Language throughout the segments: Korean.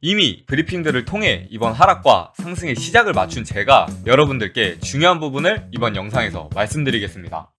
이미 브리핑들을 통해 이번 하락과 상승의 시작을 맞춘 제가 여러분들께 중요한 부분을 이번 영상에서 말씀드리겠습니다.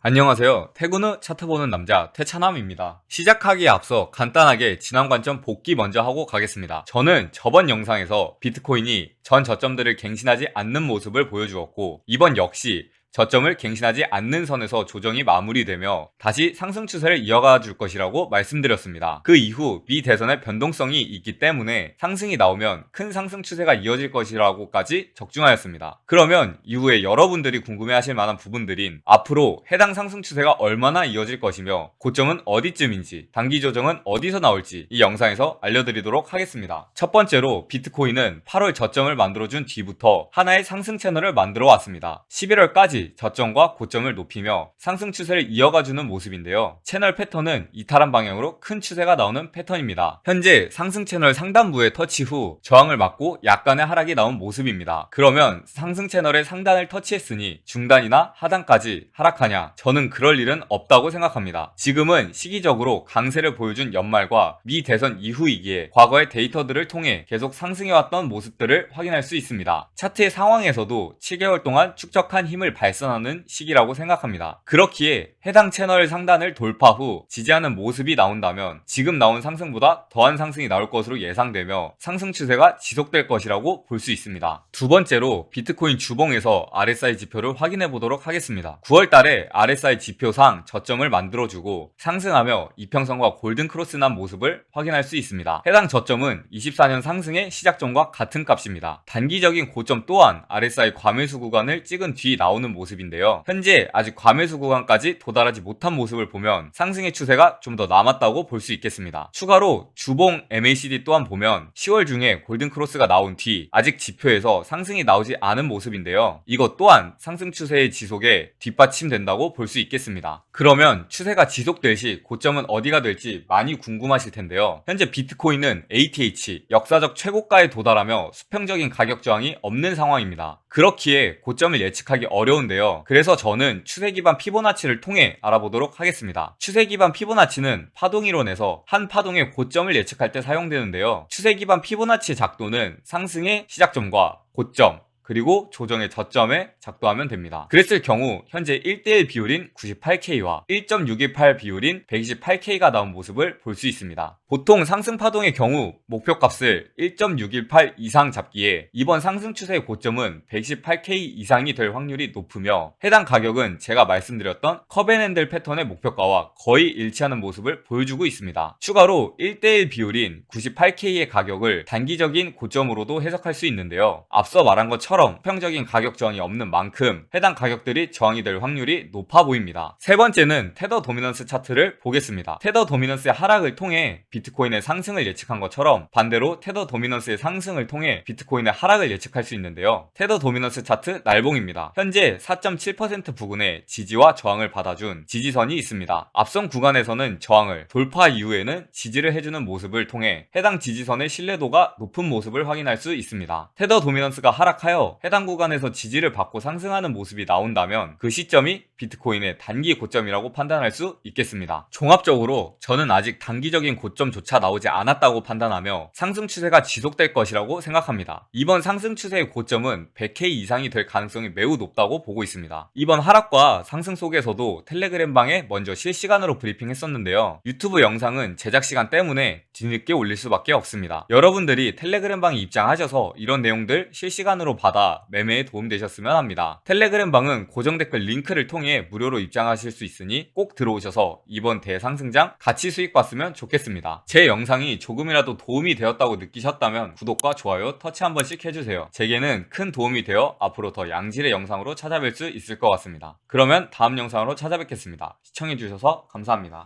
안녕하세요. 후 차트 보는 남자 태차남입니다. 시작하기에 앞서 간단하게 지난 관점 복귀 먼저 하고 가겠습니다. 저는 저번 영상에서 비트코인이 전 저점들을 갱신하지 않는 모습을 보여주었고 이번 역시 저점을 갱신하지 않는 선에서 조정이 마무리되며 다시 상승 추세를 이어가 줄 것이라고 말씀드렸습니다. 그 이후 미 대선의 변동성이 있기 때문에 상승이 나오면 큰 상승 추세가 이어질 것이라고까지 적중하였습니다. 그러면 이후에 여러분들이 궁금해하실 만한 부분들인 앞으로 해당 상승 추세가 얼마나 이어질 것이며 고점은 어디쯤인지 단기 조정은 어디서 나올지 이 영상에서 알려드리도록 하겠습니다. 첫 번째로 비트코인은 8월 저점을 만들어준 뒤부터 하나의 상승 채널을 만들어 왔습니다. 11월까지 저점과 고점을 높이며 상승 추세를 이어가주는 모습인데요. 채널 패턴은 이탈한 방향으로 큰 추세가 나오는 패턴입니다. 현재 상승 채널 상단부의 터치 후 저항을 맞고 약간의 하락이 나온 모습입니다. 그러면 상승 채널의 상단을 터치했으니 중단이나 하단까지 하락하냐? 저는 그럴 일은 없다고 생각합니다. 지금은 시기적으로 강세를 보여준 연말과 미 대선 이후이기에 과거의 데이터들을 통해 계속 상승해왔던 모습들을 확인할 수 있습니다. 차트의 상황에서도 7개월 동안 축적한 힘을 발 산하는 시기라고 생각합니다. 그렇기에 해당 채널 상단을 돌파 후 지지하는 모습이 나온다면 지금 나온 상승보다 더한 상승이 나올 것으로 예상되며 상승 추세가 지속될 것이라고 볼 수 있습니다. 두 번째로 비트코인 주봉에서 RSI 지표를 확인해 보도록 하겠습니다. 9월 달에 RSI 지표상 저점을 만들어주고 상승하며 이평선과 골든 크로스 난 모습을 확인할 수 있습니다. 해당 저점은 24년 상승의 시작점과 같은 값입니다. 단기적인 고점 또한 RSI 과매수 구간을 찍은 뒤 나오는 모습인데요. 현재 아직 과매수 구간까지 도달하지 못한 모습을 보면 상승의 추세가 좀 더 남았다고 볼 수 있겠습니다. 추가로 주봉 MACD 또한 보면 10월 중에 골든 크로스가 나온 뒤 아직 지표에서 상승이 나오지 않은 모습인데요. 이것 또한 상승 추세의 지속에 뒷받침된다고 볼 수 있겠습니다. 그러면 추세가 지속될 시 고점은 어디가 될지 많이 궁금하실 텐데요. 현재 비트코인은 ATH 역사적 최고가에 도달하며 수평적인 가격 저항이 없는 상황입니다. 그렇기에 고점을 예측하기 어려운 데요. 그래서 저는 추세 기반 피보나치를 통해 알아보도록 하겠습니다. 추세 기반 피보나치는 파동 이론에서 한 파동의 고점을 예측할 때 사용되는데요. 추세 기반 피보나치의 작도는 상승의 시작점과 고점, 그리고 조정의 저점에 작도하면 됩니다. 그랬을 경우 현재 1대1 비율인 98K와 1.618 비율인 128K가 나온 모습을 볼 수 있습니다. 보통 상승 파동의 경우 목표값을 1.618 이상 잡기에 이번 상승 추세의 고점은 118K 이상이 될 확률이 높으며 해당 가격은 제가 말씀드렸던 커벤핸들 패턴의 목표가와 거의 일치하는 모습을 보여주고 있습니다. 추가로 1대1 비율인 98K의 가격을 단기적인 고점으로도 해석할 수 있는데요. 앞서 말한 것처럼 처럼 수평적인 가격 저항이 없는 만큼 해당 가격들이 저항이 될 확률이 높아 보입니다. 세 번째는 테더 도미넌스 차트를 보겠습니다. 테더 도미넌스의 하락을 통해 비트코인의 상승을 예측한 것처럼 반대로 테더 도미넌스의 상승을 통해 비트코인의 하락을 예측할 수 있는데요. 테더 도미넌스 차트 날봉입니다. 현재 4.7% 부근에 지지와 저항을 받아준 지지선이 있습니다. 앞선 구간에서는 저항을 돌파 이후에는 지지를 해주는 모습을 통해 해당 지지선의 신뢰도가 높은 모습을 확인할 수 있습니다. 테더 도미넌스가 하락하여 해당 구간에서 지지를 받고 상승하는 모습이 나온다면 그 시점이 비트코인의 단기 고점이라고 판단할 수 있겠습니다. 종합적으로 저는 아직 단기적인 고점조차 나오지 않았다고 판단하며 상승 추세가 지속될 것이라고 생각합니다. 이번 상승 추세의 고점은 100K 이상이 될 가능성이 매우 높다고 보고 있습니다. 이번 하락과 상승 속에서도 텔레그램 방에 먼저 실시간으로 브리핑 했었는데요. 유튜브 영상은 제작 시간 때문에 뒤늦게 올릴 수밖에 없습니다. 여러분들이 텔레그램 방에 입장하셔서 이런 내용들 실시간으로 받아 매매에 도움되셨으면 합니다. 텔레그램 방은 고정 댓글 링크를 통해 무료로 입장하실 수 있으니 꼭 들어오셔서 이번 대상승장 같이 수익 봤으면 좋겠습니다. 제 영상이 조금이라도 도움이 되었다고 느끼셨다면 구독과 좋아요 터치 한 번씩 해주세요. 제게는 큰 도움이 되어 앞으로 더 양질의 영상으로 찾아뵐 수 있을 것 같습니다. 그러면 다음 영상으로 찾아뵙겠습니다. 시청해주셔서 감사합니다.